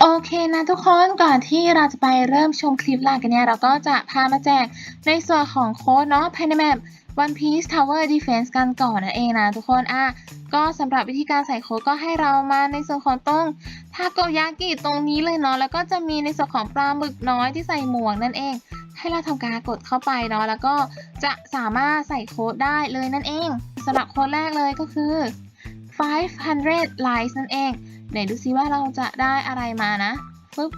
โอเคนะทุกคนก่อนที่เราจะไปเริ่มชมคลิปหลักกันเนี่ย เราก็จะพามาแจกในส่วนของโค้ดเนาะภายในแมป One Piece Tower Defense กันก่อนนั่นเองนะทุกคนอะก็สำหรับวิธีการใส่โค้ดก็ให้เรามาในส่วนของตรงทาโกยากิตรงนี้เลยเนาะแล้วก็จะมีในส่วนของปลาหมึกน้อยที่ใส่หมวกนั่นเอง ให้เราทำการกดเข้าไปเนาะแล้วก็จะสามารถใส่โค้ดได้เลยนั่นเองสำหรับโค้ดแรกเลยก็คือ 500 likes นั่นเองไหนดูซิว่าเราจะได้อะไรมานะปึ๊บ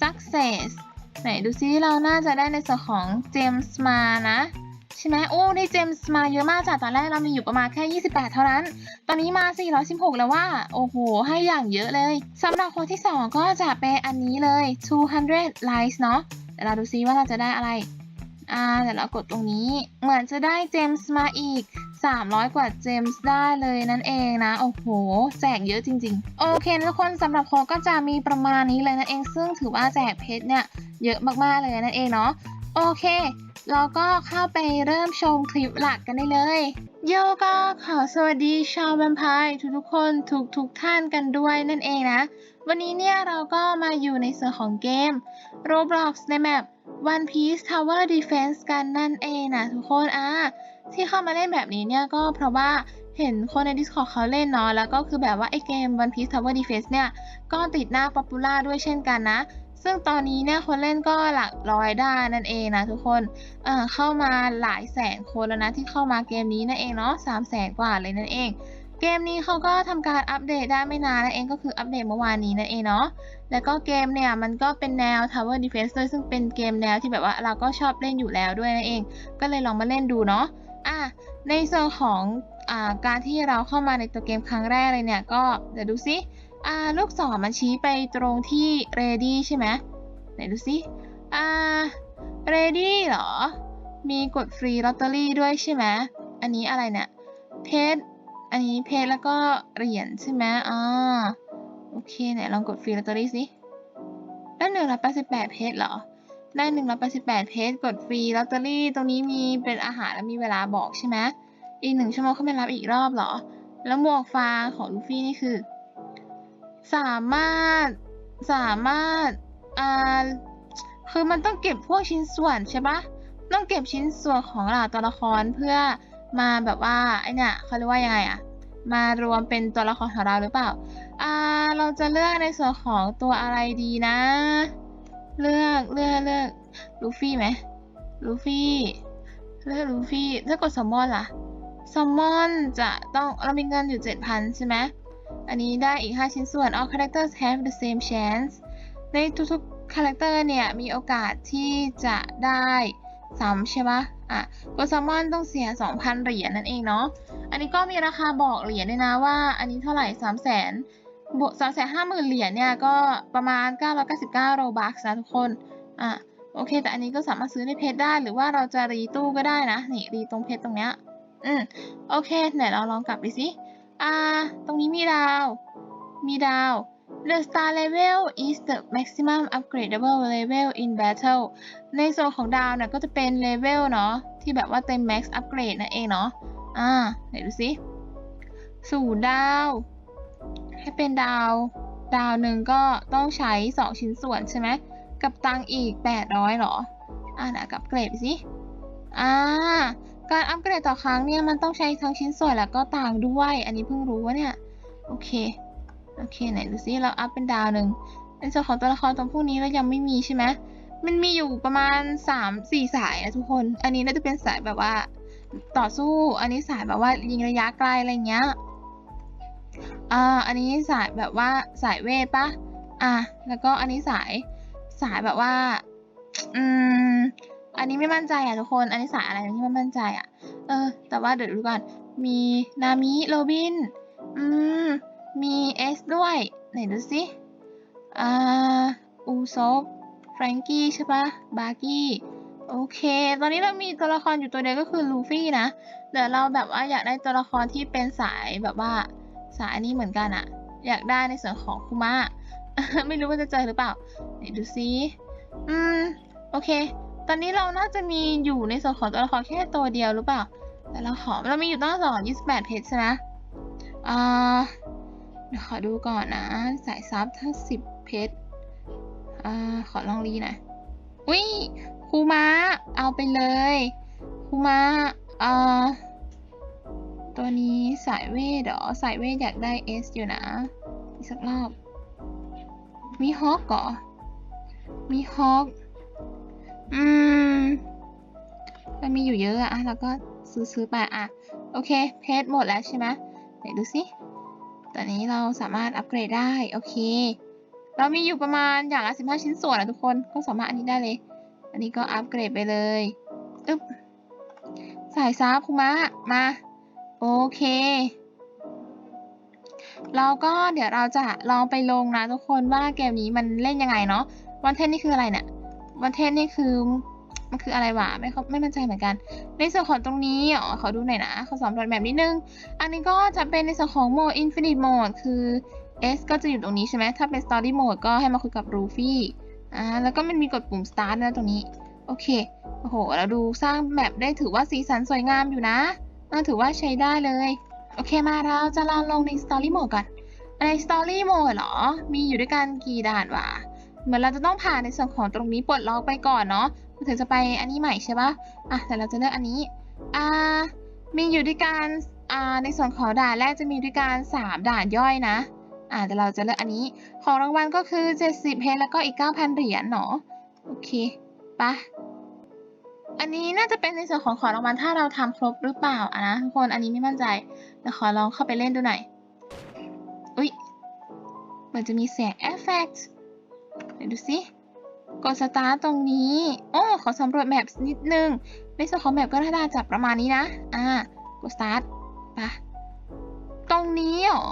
success ไหนดูซิเราน่าจะได้ในส่วนของเจมส์มานะใช่ไหมโอ้ได้เจมส์มาเยอะมากจากตอนแรกเรามีอยู่ประมาณแค่ 28 เท่านั้น ตอนนี้มา 416 แล้วว่า โอ้โห ให้อย่างเยอะเลยสำหรับคนที่ 2 ก็จะเป็นอันนี้เลย 200 likes เนาะ เดี๋ยวเราดูซิว่าเราจะได้อะไร อ่าเดี๋ยวเรากดตรงนี้ เหมือนจะได้เจมส์มาอีก 300 กว่าเจมส์ได้เลยนั่นเองนะ โอ้โห แจกเยอะจริง ๆ โอเคทุกคนสำหรับโค้ดก็จะมีประมาณนี้เลยนั่นเอง ซึ่งถือว่าแจกเพชรเนี่ยเยอะมากๆเลยนั่นเองเนาะ โอเคเราก็เข้าไปเริ่มชมคลิปหลักกันได้เลยโยก็ขอสวัสดีชาวแวมไพร์ทุกๆคนทุกทุกๆท่านกันด้วยนั่นเองนะ วันนี้เนี่ยเราก็มาอยู่ในส่วนของเกม Roblox ในแมป One Piece Tower Defense กันนั่นเองนะทุกคนอะที่เข้ามาเล่นแบบนี้เนี่ยก็เพราะว่าเห็นคนใน Discord เขาเล่นเนาะแล้วก็คือแบบว่าไอเกม One Piece Tower Defense เนี่ย ก็ติดหน้าป๊อปปูล่าด้วยเช่นกันนะ ซึ่งตอนนี้เนี่ยคนเล่นก็หลักร้อยได้นั่นเองนะทุกคนเอ่อเข้ามาหลายแสนคนแล้วนะที่เข้ามาเกมนี้นั่นเองเนาะสามแสนกว่าเลยนั่นเอง เกมนี้เขาก็ทำการอัปเดตได้ไม่นานนั่นเองก็คืออัปเดตเมื่อวานนี้นั่นเองเนาะ แล้วก็เกมเนี่ยมันก็เป็นแนว Tower Defense ด้วยซึ่งเป็นเกมแนวที่แบบว่าเราก็ชอบเล่นอยู่แล้วด้วยนั่นเอง ก็เลยลองมาเล่นดูเนาะ อะ ในส่วนของอ่าการที่เราเข้ามาในตัวเกมครั้งแรกเลยเนี่ยก็เดี๋ยวดูซิอ่าลูกศรมันชี้ไปตรงที่ ready ใช่ไหมไหนดูซิอ่า ready เหรอ มีกดฟรีลอตเตอรี่ด้วยใช่ไหมอันนี้อะไรเนี่ยเพชร อันนี้เพชรแล้วก็เหรียญใช่ไหมอ่าโอเคไหนลองกดฟรีลอตเตอรี่สิได้หนึ่งร้อยแปดสิบแปดเพชรเหรอ ได้หนึ่งร้อยแปดสิบแปดเพชรกดฟรีลอตเตอรี่ตรงนี้มีเป็นอาหารแล้วมีเวลาบอกใช่ไหมอีกหนึ่งชั่วโมงเขาไม่รับอีกรอบเหรอ แล้วหมวกฟางของลูฟี่นี่คือ สามารถสามารถอ่าคือมันต้องเก็บพวกชิ้นส่วนใช่ปะต้องเก็บชิ้นส่วนของเหล่าตัวละครเพื่อ มาแบบว่าไอเนี่ยเขาเรียกว่ายังไงอะมารวมเป็นตัวละครของเราหรือเปล่า อ่า เราจะเลือกในส่วนของตัวอะไรดีนะ เลือกเลือกเลือกลูฟี่ไหมลูฟี่เลือกลูฟี่ถ้ากดแซลมอนล่ะแซลมอนจะต้องเรามีเงินอยู่ 7,000 ใช่ไหมอันนี้ได้อีก 5 ชิ้นส่วน all characters have the same chance ในทุกๆคาแรคเตอร์เนี่ย มีโอกาสที่จะได้ซ้ำใช่ปะ อะกดแซลมอนต้องเสีย 2,000 เหรียญนั่นเองเนาะ อันนี้ก็มีราคาบอกเหรียญด้วยนะว่า อันนี้เท่าไหร่ 3 0 0 0 0 0บวก3 5 0 0 0 0 เหรียญเนี่ยก็ประมาณ 999 โรบัคนะทุกคน อะโอเค แต่อันนี้ก็สามารถซื้อในเพจได้หรือว่าเราจะรีตู้ก็ได้นะ นี่รีตรงเพจตรงเนี้ย อืมโอเคไหนเราลองกลับไปสิ อ่า ตรงนี้มีดาว มีดาว The star level is the maximum upgradable level in battle ในส่วนของดาวเนี่ยก็จะเป็นเลเวลเนาะที่แบบว่าเต็ม max upgrade นั่นเองเนาะ อ่าไหนดูสิศูนย์ดาว ให้เป็นดาว ดาวหนึ่งก็ต้องใช้ 2 ชิ้นส่วนใช่ไหม กับตังอีก 800หรอ อ่านะกับเกรดสิ อ่า การอัปเกรดต่อครั้งเนี่ยมันต้องใช้ทั้งชิ้นส่วนแล้วก็ตังด้วย อันนี้เพิ่งรู้ว่าเนี่ย โอเค โอเคไหนดูซิเราอัพเป็นดาวหนึ่งในส่วนของตัวละครตรงพวกนี้เรายังไม่มีใช่ไหมมันมีอยู่ประมาณสามสี่สายนะทุกคน อันนี้น่าจะเป็นสายแบบว่าต่อสู้ อันนี้สายแบบว่ายิงระยะไกลอะไรเงี้ย อ่า อันนี้สายแบบว่าสายเวทปะอะ แล้วก็อันนี้สายสายแบบว่า อืม อันนี้ไม่มั่นใจอะทุกคน อันนี้สายอะไรที่ไม่มั่นใจอะ เออ แต่ว่าเดี๋ยวดูก่อน มีนามิโรบิน อืม มีเอสด้วย ไหนดูสิอ่าอูซบแฟรงกี้ใช่ปะบาร์กี้โอเค ตอนนี้เรามีตัวละครอยู่ตัวเดียวก็คือลูฟี่นะ เดี๋ยวเราแบบว่าอยากได้ตัวละครที่เป็นสายแบบว่าสายนี้เหมือนกันอะอยากได้ในส่วนของคุมะ ไม่รู้ว่าจะเจอหรือเปล่าไหนดูซิอืม โอเค ตอนนี้เราน่าจะมีอยู่ในส่วนของตัวละครแค่ตัวเดียวหรือเปล่า แต่เราขอเรามีอยู่ตั้งสองยี่สิบแปดเพจใช่ไหมอ่า ขอดูก่อนนะ สายซับถ้าสิบเพจอ่าขอลองรีน่อยอุ้ยครูมาเอาไปเลยครูมาอ่าตัวนี้สายเวทเหรอสายเวทอยากได้เอสอยู่นะอีกสักรอบ มีฮอกเหรอมีฮอกอืมมันมีอยู่เยอะอะแล้วก็ซื้อซื้อไปอะโอเค เพจหมดแล้วใช่ไหมไหนดูสิ ตอนนี้เราสามารถอัปเกรดได้โอเค เรามีอยู่ประมาณอย่างละ15 ชิ้นส่วนนะทุกคนก็สามารถอันนี้ได้เลย อันนี้ก็อัปเกรดไปเลยอึ๊บสายซับคุมะมา โอเค เราก็เดี๋ยวเราจะลองไปลงนะทุกคนว่าเกมนี้มันเล่นยังไงเนาะวันเทนนี่คืออะไรเนี่ยวันเทนนี่คือ มันคืออะไรวะไม่เขาไม่มั่นใจเหมือนกัน ในส่วนของตรงนี้อ๋อขอดูหน่อยนะขอสอนแบบนิดนึง อันนี้ก็จะเป็นในส่วนของโหมด Infinite Mode คือ S ก็จะอยู่ตรงนี้ใช่ไหมถ้าเป็น Story Mode ก็ให้มาคุยกับรูฟี่อ่าแล้วก็มันมีกดปุ่ม Start นะตรงนี้ โอเค โอ้โห เราดูสร้างแบบได้ถือว่าสีสันสวยงามอยู่นะอ่าถือว่าใช้ได้เลย โอเคมาเราจะลองลงใน Story Mode ก่อนใน Story Mode เหรอ มีอยู่ด้วยกันกี่ด่านวะ เหมือนเราจะต้องผ่านในส่วนของตรงนี้ปลดล็อกไปก่อนเนาะ ถึงจะไปอันนี้ใหม่ใช่ปะอะแต่เราจะเลือกอันนี้ อ่า มีอยู่ด้วยกัน อ่า ในส่วนของด่านแรกจะมีด้วยกันสามด่านย่อยนะ อ่าแต่เราจะเลือกอันนี้ ของรางวัลก็คือ 70เพชรแล้วก็อีก 9,000 เหรียญเนาะโอเคปะอันนี้น่าจะเป็นในส่วนของของรางวัลถ้าเราทำครบหรือเปล่าอะนะทุกคน อันนี้ไม่มั่นใจเดี๋ยวขอลองเข้าไปเล่นดูหน่อย อุ๊ยเหมือนจะมีเสียงเอฟเฟกต์ดูสิ กดสตาร์ตตรงนี้โอ้ขอสำรวจแมปนิดนึง ในส่วนของแมปก็น่าจะประมาณนี้นะ อ่า กดสตาร์ทไปะตรงนี้หรอ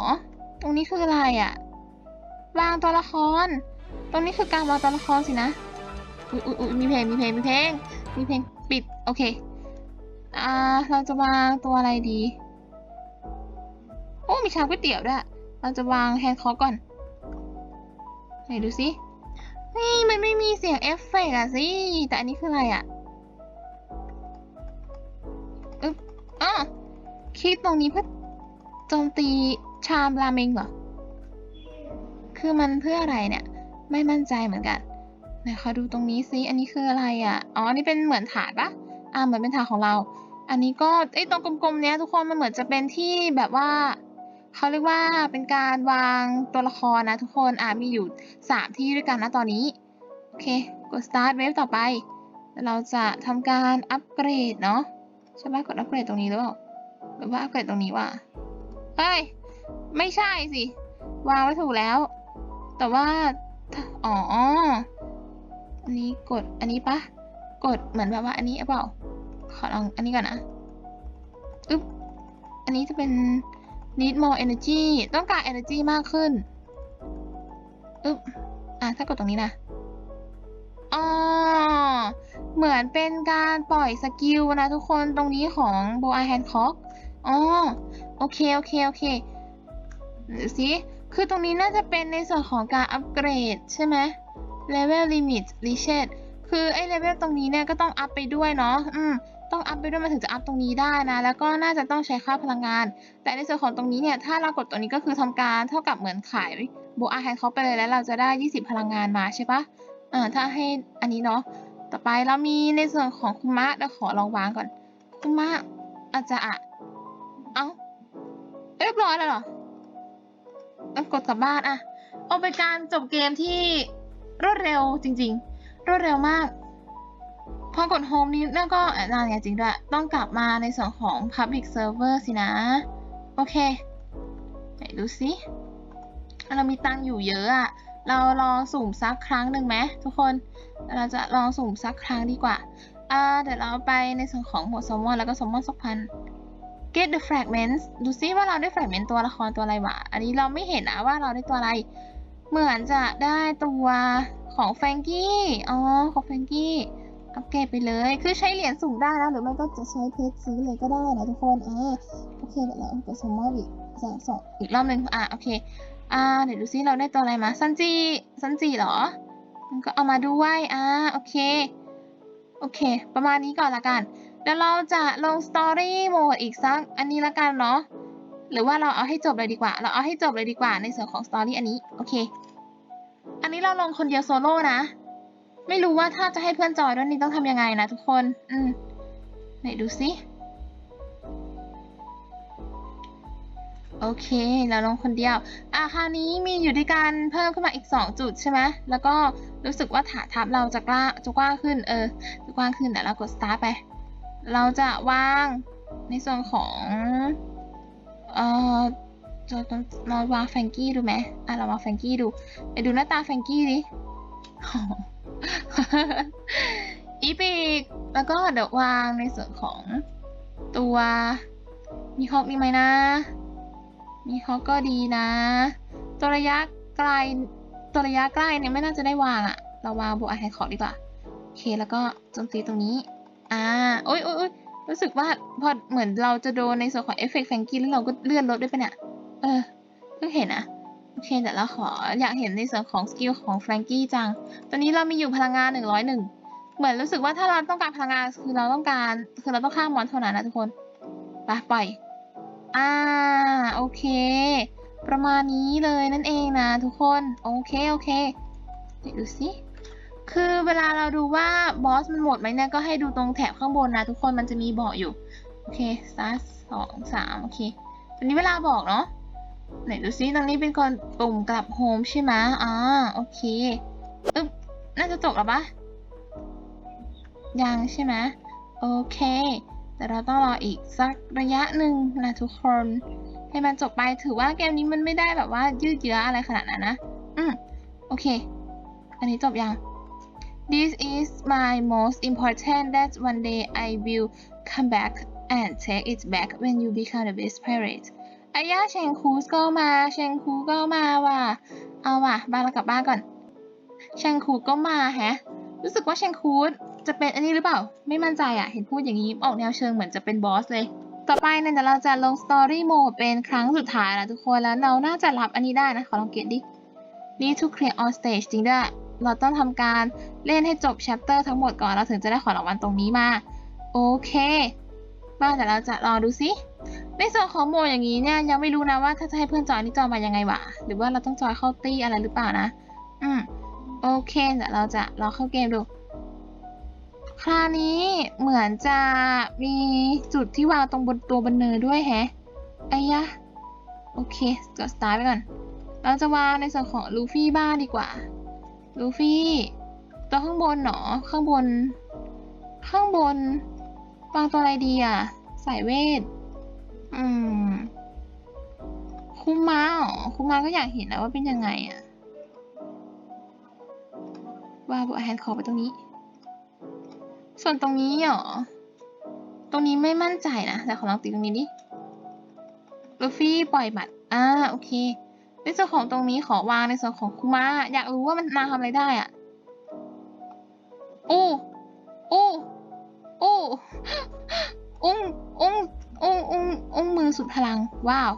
ตรงนี้คืออะไรอะ่ะ วางตัวละคร ตรงนี้คือการวางตัวละครสินะ อุ๊ยอุ๊ยมีเพลง มีเพลง มีเพลง มีเพลง ปิด โอเค อ่า เราจะวางตัวอะไรดี โอ้ มีชามก๋วยเตี๋ยวด้วย เราจะวางแฮนด์คอก่อน ไหนดูสิ นี่มันไม่มีเสียงเอฟเฟกต์อะสิ แต่อันนี้คืออะไรอะอึ๊บอ๋อคลิกตรงนี้เพื่อโจมตีชามราเมงเหรอ คือมันเพื่ออะไรเนี่ย ไม่มั่นใจเหมือนกันไหนขอดูตรงนี้สิอันนี้คืออะไรอะอ๋ออันนี้เป็นเหมือนถาดปะอ่า เหมือนเป็นถาดของเรา อันนี้ก็ไอ้ตรงกลมๆเนี้ยทุกคนมันเหมือนจะเป็นที่แบบว่า เขาเรียกว่าเป็นการวางตัวละครนะทุกคนอ่ามีอยู่ 3 ที่ด้วยกันนะตอนนี้ โอเค กด start wave ต่อไป เราจะทำการอัปเกรดเนาะใช่ไหมกดอัปเกรดตรงนี้หรือเปล่าหรือว่าอัปเกรดตรงนี้วะเฮ้ย ไม่ใช่สิ วางไว้ถูกแล้ว แต่ว่า อ๋อ อันนี้กดอันนี้ปะกดเหมือนแบบว่าอันนี้หรือเปล่า ขอลองอันนี้ก่อนนะ อึ๊บ อันนี้จะเป็น need more energy ต้องการ energy มากขึ้นอึ๊บอะถ้ากดตรงนี้นะอ๋อเหมือนเป็นการปล่อยสกิลนะทุกคนตรงนี้ของ b o w Hand Cock อ๋อโอเค โอเค โอเคดูสิคือตรงนี้น่าจะเป็นในส่วนของการอัปเกรดใช่ไหม Level Limit Reset คือไอ้ level ตรงนี้เนี่ยก็ต้องอัพไปด้วยเนาะ อืม ต้องอัพไปด้วยมันถึงจะอัพตรงนี้ได้นะ แล้วก็น่าจะต้องใช้ค่าพลังงาน แต่ในส่วนของตรงนี้เนี่ย ถ้าเรากดตรงนี้ก็คือทำการเท่ากับเหมือนขายโบอาแฮนเขาไปเลยแล้วเราจะได้ 20 พลังงานมาใช่ปะเออถ้าให้อันนี้เนาะ ต่อไปเรามีในส่วนของคุมะเดี๋ยวขอลองวางก่อน คุมะอาจจะอะเอ้าเรียบร้อยแล้วเหรอเอากดกลับบ้านอะเอาเป็นการจบเกมที่รวดเร็วจริง ๆ รวดเร็วมาก พอกด Home นี้แล้วก็นานไงจริงด้วย ต้องกลับมาในส่วนของ Public Server สินะ โอเค ไหนดูสิเรามีตังอยู่เยอะอะเราลองสุ่มสักครั้งหนึ่งไหมทุกคน เราจะลองสุ่มสักครั้งดีกว่า อ่า เดี๋ยวเราไปในส่วนของหมวดแซลมอนแล้วก็แซลมอนสักพัน get the fragments ดูซิว่าเราได้ fragment ตัวละครตัวอะไรวะอันนี้เราไม่เห็นนะว่าเราได้ตัวอะไร เหมือนจะได้ตัวของแฟงกี้ อ๋อ ของแฟงกี้ อัปเกรดไปเลย คือใช้เหรียญสุ่มได้นะ หรือไม่ก็จะใช้เพชรซื้อเลยก็ได้นะทุกคน เอ่าโอเคเดี๋ยวเราไปสมมติอีกสองสองอีกรอบหนึ่งอะ โอเค อ่า เดี๋ยวดูซิเราได้ตัวอะไรมา ซันจี ซันจีเหรอ มันก็เอามาด้วย อ่า โอเค โอเค ประมาณนี้ก่อนละกัน เดี๋ยวเราจะลงสตอรี่โหมดอีกสัก อันนี้ละกันเนาะ หรือว่าเราเอาให้จบเลยดีกว่า เราเอาให้จบเลยดีกว่าในส่วนของสตอรี่อันนี้ โอเค อันนี้เราลงคนเดียวโซโล่นะ ไม่รู้ว่าถ้าจะให้เพื่อนจอยด้วยนี่ต้องทำยังไงนะทุกคน อืมไหนดูสิ โอเค เราลงคนเดียว อะคราวนี้มีอยู่ด้วยกันเพิ่มขึ้นมาอีก 2 จุดใช่ไหม แล้วก็รู้สึกว่าฐานทัพเราจะกล้าจะกว้างขึ้น เออ จะกว้างขึ้นเดี๋ยวเรากด start ไป เราจะวางในส่วนของ เอ่อจะเราวางแฟงกี้ดูไหมอะเราวางแฟงกี้ดู ไปดูหน้าตาแฟงกี้ดิ อีปีกแล้วก็เดี๋ยววางในส่วนของตัว มีฮอกดีไหมนะ มีฮอกก็ดีนะ ตัวระยะไกลตัวระยะใกล้เนี่ยไม่น่าจะได้วางอะเราวางบวกไอแฮคอดีกว่า โอเคแล้วก็โจมตีตรงนี้ อ่าโอ๊ยโอ๊ยโอ๊ยรู้สึกว่าพอเหมือนเราจะโดนในส่วนของเอฟเฟกต์แฟงกี้แล้วเราก็เลื่อนรถด้วยปะเนี่ย เออ เพิ่งเห็นนะ โอเคแต่เราขออยากเห็นในส่วนของสกิลของแฟรงกี้จัง ตอนนี้เรามีอยู่พลังงาน 101 เหมือนรู้สึกว่าถ้าเราต้องการพลังงานคือเราต้องการคือเราต้องฆ่ามอนเท่านั้นนะทุกคนไปปล่อยอ่าโอเค ประมาณนี้เลยนั่นเองนะทุกคนโอเคโอเคเดี๋ยวดูสิคือเวลาเราดูว่าบอสมันหมดไหมเนี่ยก็ให้ดูตรงแถบข้างบนนะทุกคนมันจะมีบอกอยู่ โอเคสตาร์สองสามโอเคตอนนี้เวลาบอกเนาะ ไหนดูซิตรงนี้เป็นคนปุ่มกลับโฮมใช่ไหมอ่าโอเคอึ๊บน่าจะจบแล้วปะยังใช่ไหมโอเค แต่เราต้องรออีกสักระยะหนึ่งนะทุกคน ให้มันจบไปถือว่าเกมนี้มันไม่ได้แบบว่ายืดเยื้ออะไรขนาดนั้นนะ อืมโอเค อันนี้จบยัง This is my most important that one day I will come back and take it back when you become the best pirate อายาเชงคูสก็มา เชงคูก็มาว่ะ เอาว่ะ บ้านเรากลับบ้านก่อน เชงคูก็มาแฮะ รู้สึกว่าเชงคูจะเป็นอันนี้หรือเปล่า ไม่มั่นใจอะเห็นพูดอย่างนี้ออกแนวเชิงเหมือนจะเป็นบอสเลย ต่อไปเนี่ยเดี๋ยวเราจะลงสตอรี่โหมดเป็นครั้งสุดท้ายนะทุกคน แล้วเราน่าจะรับอันนี้ได้นะ ขอลองเกตดิ Need to clear all stage จริงด้วย เราต้องทำการเล่นให้จบ chapter ทั้งหมดก่อนเราถึงจะได้ของรางวัลตรงนี้มา โอเค บ้าเดี๋ยวเราจะรอดูสิ ในส่วนของโหมดอย่างนี้เนี่ยยังไม่รู้นะว่าถ้าจะให้เพื่อนจอยนี่จอยมายังไงวะหรือว่าเราต้องจอยเข้าตี้อะไรหรือเปล่านะ อืมโอเคเดี๋ยวเราจะลองเข้าเกมดู คราวนี้เหมือนจะมีจุดที่วางตรงบนตัวบันเนอร์ด้วยแฮะไอ้ยะโอเคกดสตาร์ทไปก่อน เราจะวางในส่วนของลูฟี่บ้างดีกว่าลูฟี่ตัวข้างบนเหรอข้างบน ข้างบนวางตัวอะไรดีอะ สายเวท อืม คุมาเหรอคุมาก็อยากเห็นนะว่าเป็นยังไงอะว่าบวแฮนด์คอไปตรงนี้ ส่วนตรงนี้เหรอ ตรงนี้ไม่มั่นใจนะแต่ขอลองตีตรงนี้ดิลูฟี่ปล่อยบัตรอ่าโอเค ในส่วนของตรงนี้ขอวางในส่วนของคุมาอยากรู้ว่ามันมาทำอะไรได้อะโอ้โอ้โอ้อุ้งอุ้ง อุ้งอุ้งอุ้งมือสุดพลัง ว้าว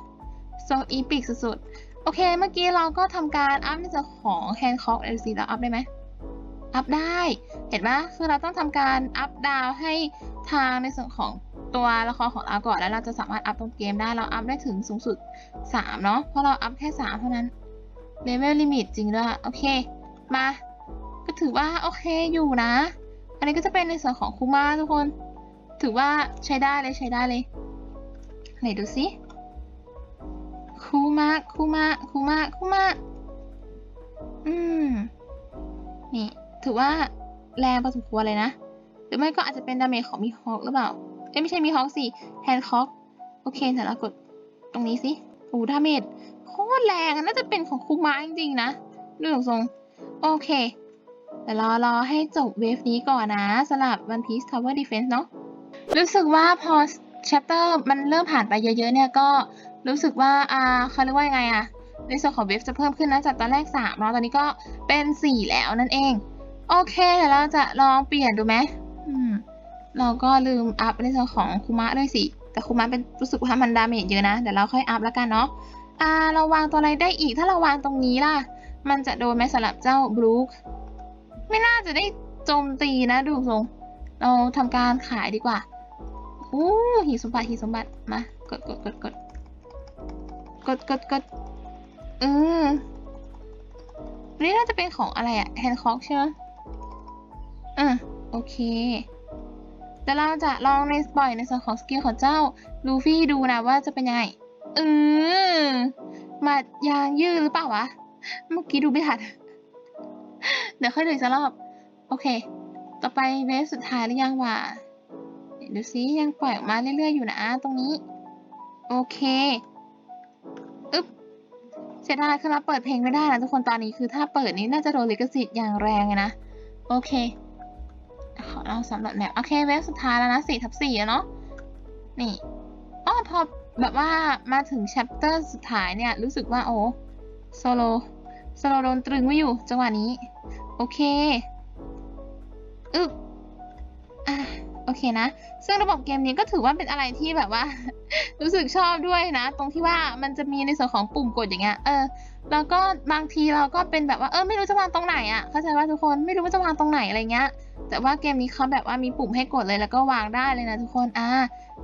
โซอีปิกสุดๆ โอเค เมื่อกี้เราก็ทำการอัพในส่วนของแฮนด์คอกเอลซีเราอัพได้ไหม อัพได้ เห็นปะคือเราต้องทำการอัพดาวให้ทางในส่วนของตัวละครของเราก่อนแล้วเราจะสามารถอัพตรงเกมได้ เราอัพได้ถึงสูงสุด 3 เนาะ เพราะเราอัพแค่ 3 เท่านั้นเลเวลลิมิตจริงด้วย โอเค มา ก็ถือว่าโอเคอยู่นะ อันนี้ก็จะเป็นในส่วนของคูมาทุกคน ถือว่าใช้ได้เลยใช้ได้เลย ไหนดูสิคูมาคูมาคูมาคูมาอืม นี่ ถือว่าแรงพอสมควรเลยนะ หรือไม่ก็อาจจะเป็นดาเมจของมีฮอคหรือเปล่า เอ้ยไม่ใช่มีฮอคสิแฮนด์คอกโอเคเดี๋ยวเรากดตรงนี้สิโอ้ดาเมจโคตรแรงน่าจะเป็นของคูมาจริงๆนะดูทรงโอเคแต่รอรอให้จบเวฟนี้ก่อนนะสำหรับ One Piece Tower Defense เนาะรู้สึกว่าพอ chapter มันเริ่มผ่านไปเยอะๆเนี่ยก็รู้สึกว่าอ่าเขาเรียกว่ายังไงอะในส่วนของเวฟจะเพิ่มขึ้นนะจากตอนแรก3เนาะตอนนี้ก็เป็น 4 แล้วนั่นเอง โอเคเดี๋ยวเราจะลองเปลี่ยนดูไหมอืมเราก็ลืมอัพในส่วนของคุมะด้วยสิ แต่คุมะเป็นรู้สึกว่ามันดาเมจเยอะนะเดี๋ยวเราค่อยอัพแล้วกันเนาะอ่าเราวางตัวอะไรได้อีกถ้าเราวางตรงนี้ล่ะ มันจะโดนไหมสำหรับเจ้าบรูคไม่น่าจะได้โจมตีนะดูทรงเราทำการขายดีกว่า อู้หีสมบัติหีสมบัติ มากดกดกดกดกดกดกดเออนี่น่าจะเป็นของอะไรอะแฮนด์คอกใช่ไหมอะ โอเค แต่เราจะลองในปล่อยในส่วนของสกิลของเจ้าลูฟี่ดูนะว่าจะเป็นยังไงเออมัดยางยืดหรือเปล่าวะ เมื่อกี้ดูไม่ทันเดี๋ยวค่อยดูอีกสักรอบ โอเค ต่อไปเวฟสุดท้ายหรือยังวะ ดี๋ยวดูซิยังปล่อยออกมาเรื่อยๆอยู่นะตรงนี้ โอเคอึ๊บเสียดายคือเราเปิดเพลงไม่ได้นะทุกคนตอนนี้คือถ้าเปิดนี้น่าจะโดนลิขสิทธิ์อย่างแรงเลยนะ โอเค ขอเราสำหรับแมปโอเคเวฟสุดท้ายแล้วนะสี่ทับสี่แล้วเนาะนี่อ้อพอแบบว่ามาถึงแชปเตอร์สุดท้ายเนี่ย รู้สึกว่าโอ้โซโลโซโลโดนตรึงไว้อยู่จังหวะนี้ โอเค อึ๊บอะ โอเคนะ ซึ่งระบบเกมนี้ก็ถือว่าเป็นอะไรที่แบบว่า รู้สึกชอบด้วยนะ ตรงที่ว่ามันจะมีในส่วนของปุ่มกดอย่างเงี้ย เออ แล้วก็บางทีเราก็เป็นแบบว่า เออ ไม่รู้จะวางตรงไหนอะ่ะ เข้าใจว่าทุกคน ไม่รู้ว่าจะวางตรงไหนอะไรเงี้ย แต่ว่าเกมนี้เขาแบบว่ามีปุ่มให้กดเลยแล้วก็วางได้เลยนะทุกคน อ่า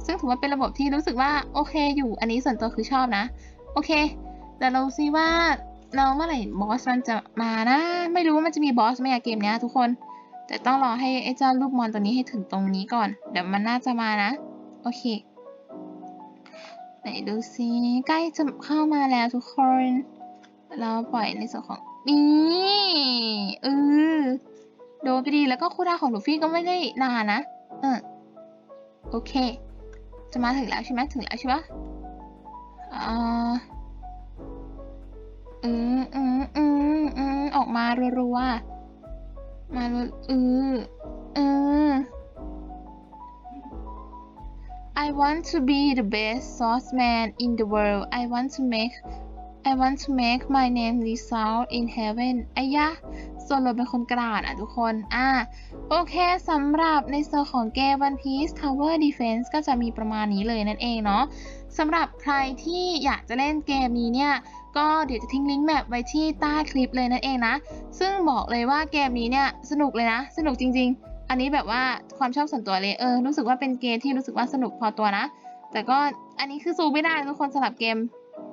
ซึ่งถือว่าเป็นระบบที่รู้สึกว่าโอเคอยู่ อันนี้ส่วนตัวคือชอบนะ โอเค แต่เราซิว่าเราเมื่อไหร่บอสมันจะมานะ ไม่รู้ว่ามันจะมีบอสไหมอะเกมเนี้ยทุกคน แต่ต้องรอให้ไอ้เจ้าลูกมอนตัวนี้ให้ถึงตรงนี้ก่อน เดี๋ยวมันน่าจะมานะ โอเค ไหนดูซิใกล้จะเข้ามาแล้วทุกคน เราปล่อยในส่วนของนี่เออโดนไปดีแล้วก็คูลดาของลูฟี่ก็ไม่ได้นานนะ เออ โอเค จะมาถึงแล้วใช่ไหมถึงแล้วใช่ปะอ่าอืมอืมอืมอืมออกมารัวๆ มารัวเออเออ I want to be the best sauceman in the world. I want to make I want to make my name resound in heaven ไอ้ยะ โซโลเป็นคนกระดาษอะทุกคน อะโอเคสำหรับในส่วนของเกม One Piece Tower Defense ก็จะมีประมาณนี้เลยนั่นเองเนาะสำหรับใครที่อยากจะเล่นเกมนี้เนี่ย ก็เดี๋ยวจะทิ้งลิงก์แมปไว้ที่ใต้คลิปเลยนั่นเองนะ ซึ่งบอกเลยว่าเกมนี้เนี่ยสนุกเลยนะ สนุกจริง ๆ อันนี้แบบว่าความชอบส่วนตัวเลย เออ รู้สึกว่าเป็นเกมที่รู้สึกว่าสนุกพอตัวนะ แต่ก็อันนี้คือซูไม่ได้ทุกคนสำหรับเกม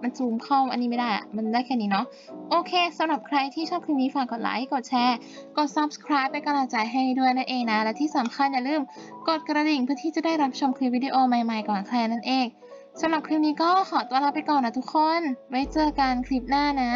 มันซูมเข้าอันนี้ไม่ได้ มันได้แค่นี้เนาะ โอเคสำหรับใครที่ชอบคลิปนี้ฝากกดไลค์ กดแชร์ กด subscribe เป็นกำลังใจให้ด้วยนั่นเองนะ และที่สำคัญอย่าลืมกดกระดิ่งเพื่อที่จะได้รับชมคลิปวิดีโอใหม่ๆก่อนใครนั่นเองสำหรับคลิปนี้ก็ขอตัวลาไปก่อนนะทุกคน ไว้เจอกันคลิปหน้านะ